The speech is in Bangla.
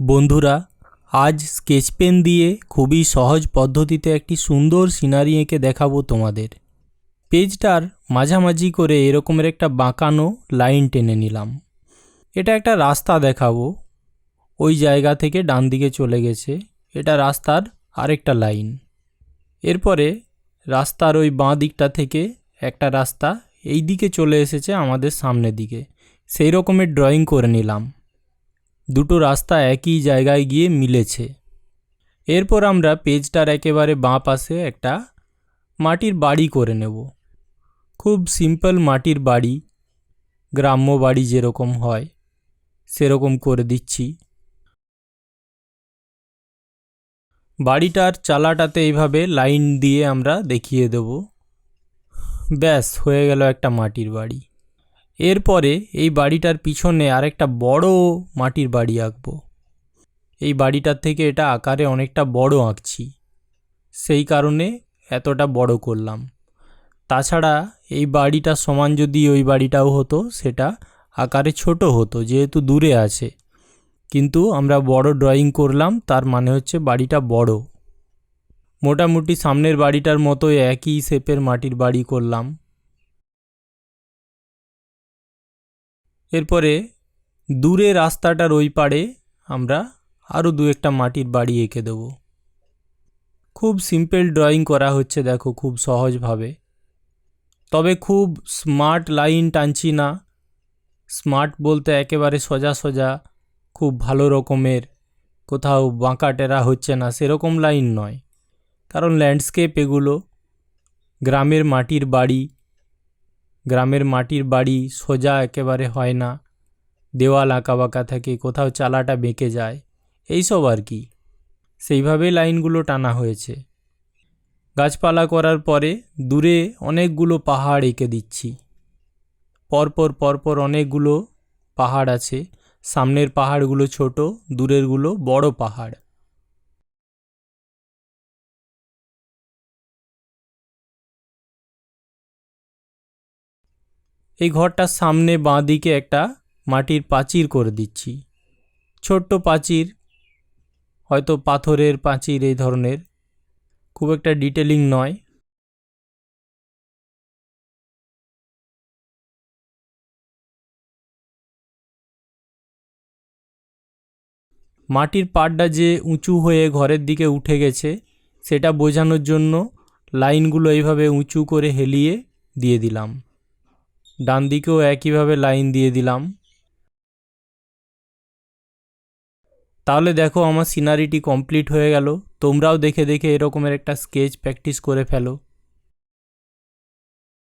বন্ধুরা, আজ স্কেচ পেন দিয়ে খুবই সহজ পদ্ধতিতে একটি সুন্দর সিনারি এঁকে দেখাবো তোমাদের। পেজটার মাঝামাঝি করে এরকমের একটা বাঁকানো লাইন টেনে নিলাম। এটা একটা রাস্তা দেখাবো। ওই জায়গা থেকে ডান দিকে চলে গেছে। এটা রাস্তার আরেকটা লাইন এরপরে রাস্তার ওই বাঁ দিকটা থেকে একটা রাস্তা এই দিকে চলে এসেছে আমাদের সামনের দিকে। সেই রকমের ড্রয়িং করে নিলাম। দুটো রাস্তা একই জায়গায় গিয়ে মিলেছে। এরপর আমরা পেজটার একেবারে বাঁ পাশে একটা মাটির বাড়ি করে নেব। খুব সিম্পল মাটির বাড়ি, গ্রাম্য বাড়ি যেরকম হয়, সেরকম করে দিচ্ছি। বাড়িটার চালাটাতে এইভাবে লাইন দিয়ে আমরা দেখিয়ে দেব। ব্যাস, হয়ে গেল একটা মাটির বাড়ি। এরপরে এই বাড়িটার পিছনে আরেকটা বড় মাটির বাড়ি আঁকবো। এই বাড়িটার থেকে এটা আকারে অনেকটা বড় আঁকছি। সেই কারণে এতটা বড় করলাম। তাছাড়া এই বাড়িটার সমান যদি ওই বাড়িটাও হতো, সেটা আকারে ছোট হতো, যেহেতু দূরে আছে। কিন্তু আমরা বড় ড্রয়িং করলাম, তার মানে হচ্ছে বাড়িটা বড়। মোটামুটি সামনের বাড়িটার মতো একই শেপের মাটির বাড়ি করলাম। এরপরে দূরে রাস্তাটার ওই পাড়ে আমরা আরও দু একটা মাটির বাড়ি এঁকে দেবো। খুব সিম্পল ড্রয়িং করা হচ্ছে দেখো খুব সহজভাবে। তবে খুব স্মার্ট লাইন টানছি না। স্মার্ট বলতে একেবারে সোজা সোজা, খুব ভালো রকমের, কোথাও বাঁকা টেরা হচ্ছে না, সেরকম লাইন নয়। কারণ ল্যান্ডস্কেপ এগুলো, গ্রামের মাটির বাড়ি গ্রামের মাটির বাড়ি সোজা একেবারে হয় না। দেওয়াল আঁকা বাঁকা থাকে, কোথাও চালাটা বেঁকে যায়। এইসব আর কি। সেইভাবে লাইনগুলো টানা হয়েছে। গাছপালা করার পরে দূরে অনেকগুলো পাহাড় এঁকে দিচ্ছি। পরপর পরপর অনেকগুলো পাহাড় আছে। সামনের পাহাড়গুলো ছোট, দূরেরগুলো বড় পাহাড়। এই ঘরটার সামনে বাঁ দিকে একটা মাটির প্রাচীর করে দিচ্ছি। ছোট্ট প্রাচীর হয়তো পাথরের প্রাচীর এই ধরনের। খুব একটা ডিটেলিং নয়। মাটির পাড়টা যে উঁচু হয়ে ঘরের দিকে উঠে গেছে, সেটা বোঝানোর জন্য লাইনগুলো এইভাবে উঁচু করে হেলিয়ে দিয়ে দিলাম। ডান দিকেও একইভাবে লাইন দিয়ে দিলাম। তাহলে দেখো আমার সিনারিটি কমপ্লিট হয়ে গেল। তোমরাও দেখে দেখে এরকমের একটা স্কেচ প্র্যাকটিস করে ফেলো।